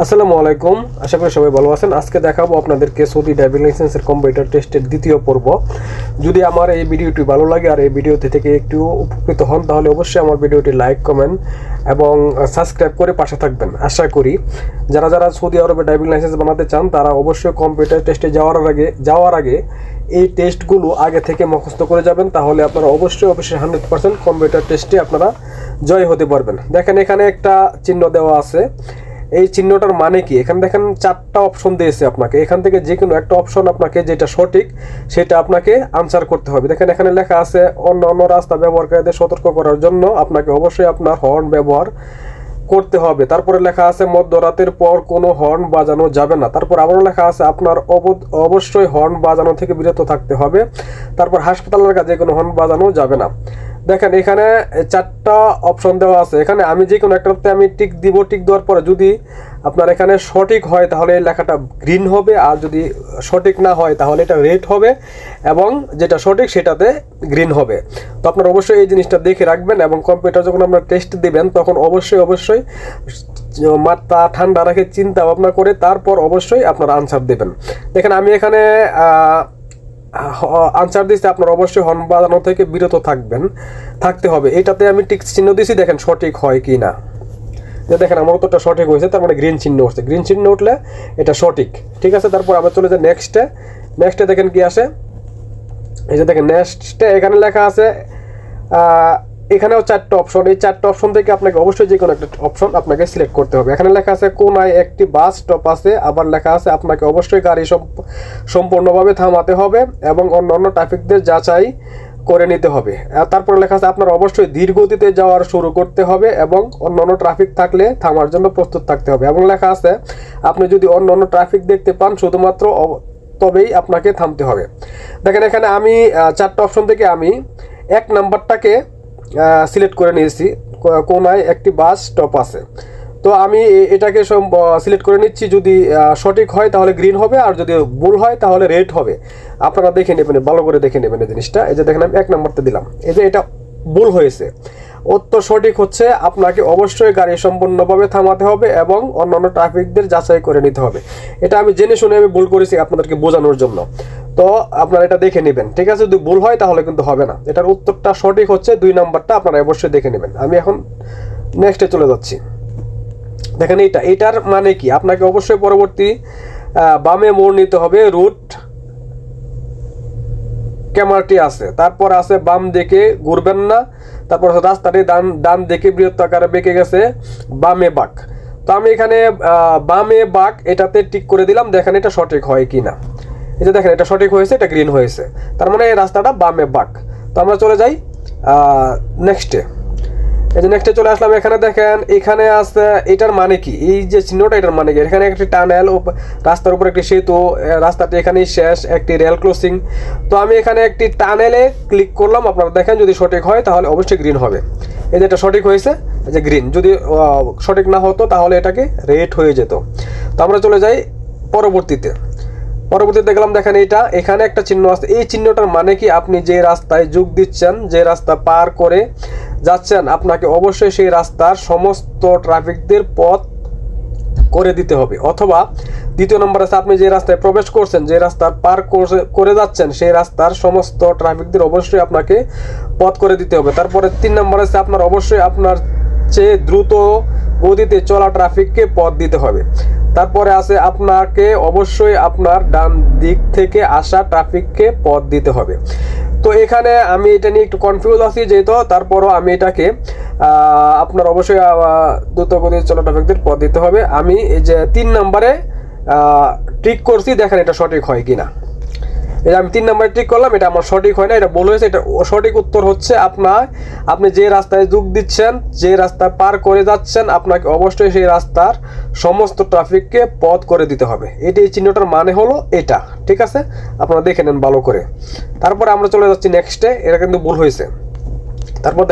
আসসালামু আলাইকুম। আশা করি সবাই ভালো আছেন। আজকে দেখাবো আপনাদেরকে সৌদি ড্রাইভিং লাইসেন্সের কম্পিউটার টেস্টের দ্বিতীয় পর্ব। যদি আমার এই ভিডিওটি ভালো লাগে আর এই ভিডিওতে থেকে একটু উপকৃত হন, তাহলে অবশ্যই আমার ভিডিওটি লাইক, কমেন্ট এবং সাবস্ক্রাইব করে পাশে থাকবেন। আশা করি যারা যারা সৌদি আরবে ড্রাইভিং লাইসেন্স বানাতে চান, তারা অবশ্যই কম্পিউটার টেস্টে যাওয়ার আগে যাওয়ার আগে এই টেস্টগুলো আগে থেকে মুখস্থ করে যাবেন। তাহলে আপনারা অবশ্যই অবশ্যই হান্ড্রেড পার্সেন্ট কম্পিউটার টেস্টে আপনারা জয় হতে পারবেন। দেখেন এখানে একটা চিহ্ন দেওয়া আছে। এই চিহ্নটার মানে কি? এখানে দেখেন চারটা অপশন দিয়েছে আপনাকে। এখান থেকে যে কোনো একটা অপশন আপনাকে যেটা সঠিক, সেটা আপনাকে আনসার করতে হবে। দেখেন এখানে লেখা আছে, অন্য অন্য রাস্তা ব্যবহারকারীদের সতর্ক করার জন্য আপনাকে অবশ্যই আপনার হর্ন ব্যবহার করতে হবে। তারপরে লেখা আছে, মধ্যরাতের পর কোনো হর্ন বাজানো যাবে না। তারপর আবারও লেখা আছে, আপনার অব- অবশ্যই হর্ন বাজানো থেকে বিরত থাকতে হবে। তারপর হাসপাতালের কাজে কোনো হর্ন বাজানো যাবে না। দেখেন, এখানে চারটা অপশন দেওয়া আছে। এখানে আমি যে কোনো একটাতে আমি টিক দিব টিক দেওয়ার পরে যদি আপনার এখানে সঠিক হয়, তাহলে এই লেখাটা গ্রিন হবে। আর যদি সঠিক না হয়, তাহলে এটা রেড হবে এবং যেটা সঠিক, সেটাতে গ্রিন হবে। তো আপনার অবশ্যই এই জিনিসটা দেখে রাখবেন এবং কম্পিউটার যখন আপনার টেস্ট দিবেন, তখন অবশ্যই অবশ্যই মাথা ঠান্ডা রাখে চিন্তা ভাবনা করে তারপর অবশ্যই আপনার আনসার দেবেন। দেখেন, আমি এখানে আনসার দিচ্ছে আপনার অবশ্যই হর্ন বাজানো থেকে বিরত থাকবেন, থাকতে হবে। এটাতে আমি টিক চিহ্ন দিয়েছি, দেখেন সঠিক হয় কি না। যে দেখেন, আমার উত্তরটা সঠিক হয়েছে, তার মানে গ্রিন চিহ্ন উঠছে। গ্রিন চিহ্ন উঠলে এটা সঠিক। ঠিক আছে, তারপর আমরা চলে যাই নেক্সটে নেক্সটে দেখেন কি আসে? এই যে দেখেন নেক্সটে এখানে লেখা আছে এখানেও চারটে অপশন এই চারটে অপশন থেকে আপনাকে অবশ্যই যে কোনো একটা অপশন আপনাকে সিলেক্ট করতে হবে। এখানে লেখা আছে, কোনায় একটি বাস স্টপ আছে, আবার লেখা আছে আপনাকে অবশ্যই গাড়ি সম্প- সম্পূর্ণভাবে থামাতে হবে এবং অন্য অন্য ট্রাফিকদের যাচাই করে নিতে হবে। তারপরে লেখা আছে, আপনার অবশ্যই ধীর গতিতে যাওয়ার শুরু করতে হবে এবং অন্য অন্য ট্রাফিক থাকলে থামার জন্য প্রস্তুত থাকতে হবে। এবং লেখা আছে, আপনি যদি অন্য অন্য ট্রাফিক দেখতে পান, শুধুমাত্র তবেই আপনাকে থামতে হবে। দেখেন এখানে আমি চারটা অপশন থেকে আমি এক নাম্বারটাকে সিলেক্ট করে নিয়েছি। কোনায় একটি বাস স্টপ আছে। তো আমি এটাকে সিলেক্ট করে নিচ্ছি। যদি সঠিক হয় তাহলে গ্রিন হবে, আর যদি ভুল হয় তাহলে রেড হবে। আপনারা দেখে নেবেন, ভালো করে দেখে নেবেন এই জিনিসটা। এই যে দেখেন, আমি এক নাম্বারটা দিলাম। এই যে এটা ভুল হয়েছে। উত্তর সঠিক হচ্ছে, আপনাকে অবশ্যই গাড়ি সম্পূর্ণভাবে থামাতে হবে এবং অন্যান্য ট্রাফিকদের যাচাই করে নিতে হবে। এটা আমি জেনে শুনে আমি ভুল করেছি আপনাদেরকে বোঝানোর জন্য। তো আপনারা এটা দেখে নেবেন। ঠিক আছে? যদি ভুল হয় তাহলে কিন্তু হবে না। এটার উত্তরটা সঠিক হচ্ছে, দুই নাম্বারটা আপনারা অবশ্যই দেখে নেবেন। আমি এখন নেক্সটে চলে যাচ্ছি। দেখেন এইটা। এটার মানে কি? আপনাকে অবশ্যই পরবর্তী বামে মোড় নিতে হবে। রুট ক্যামেরাটি আছে। তারপর আছে বাম দিকে ঘুরবেন না। তারপর রাস্তাটি ডান ডান দিকে বৃহত্ত আকারে বেঁকে গেছে। বামে বাঁক। তো আমি এখানে বামে বাঁক এটাতে টিক করে দিলাম। দেখেন এটা সঠিক হয় কি না এই যে দেখেন, এটা সঠিক হয়েছে, এটা গ্রিন হয়েছে। তার মানে এই রাস্তাটা বামে বাঁক। তো আমরা চলে যাই নেক্সটে এই যে নেক্সটে চলে আসলাম, এখানে দেখেন, এখানে আছে, এটার মানে কি? এই যে চিহ্নটা, এটার মানে কি? এখানে একটি টানেল রাস্তার উপর একটি সেতু রাস্তাটি এখানেই শেষ, একটি রেল ক্রসিং তো আমি এখানে একটি টানেলে ক্লিক করলাম, আপনারা দেখেন, যদি সঠিক হয়, তাহলে অবশ্যই গ্রিন হবে। এই যে এটা সঠিক হয়েছে যে গ্রিন যদি সঠিক না হতো, তাহলে এটাকে রেড হয়ে যেত। তো আমরা চলে যাই পরবর্তীতে। পরবর্তীতে দেখলাম, দেখেন এটা এখানে একটা চিহ্ন আছে। এই চিহ্নটার মানে কি? আপনি যে রাস্তায় যোগ দিচ্ছেন, যে রাস্তা পার করে যাচ্ছেন, আপনাকে অবশ্যই সেই রাস্তার সমস্ত ট্রাফিকদের পথ করে দিতে হবে। অথবা দ্বিতীয় নম্বর আছে, আপনি যে রাস্তায় প্রবেশ করছেন, যে রাস্তার পার করে- যাচ্ছেন, সেই রাস্তার সমস্ত ট্রাফিকদের অবশ্যই আপনাকে পথ করে দিতে হবে। তারপরে তিন নম্বর আছে, আপনার অবশ্যই আপনার চেয়ে দ্রুত গতিতে চলা ট্রাফিককে পথ দিতে হবে। তারপরে আছে আপনাকে অবশ্যই আপনার ডান দিক থেকে আসা ট্রাফিককে পথ দিতে হবে। তো এখানে আমি এটা নিয়ে একটু কনফিউজ আছি যেহেতু, তারপরও আমি এটাকে আপনার অবশ্যই দ্রুতগতির চলা ট্রাফিকদের পথ দিতে হবে। আমি এই যে তিন নম্বরে ট্রিক করছি, দেখেন এটা সঠিক হয় কিনা। এটা আমি তিন নম্বরে ঠিক করলাম, এটা আমার সঠিক হয় না, এটা ভুল হয়েছে, এটা সঠিক উত্তর হচ্ছে আপনার, আপনি যে রাস্তায় যোগ দিচ্ছেন, যে রাস্তা পার করে যাচ্ছেন, আপনাকে অবশ্যই সেই রাস্তার সমস্ত ট্রাফিককে পথ করে দিতে হবে। এটি এই চিহ্নটার মানে হলো এটা, ঠিক আছে? আপনারা দেখে নেন ভালো করে। তারপরে আমরা চলে যাচ্ছি নেক্সটে এটা কিন্তু ভুল হয়েছে। তারপর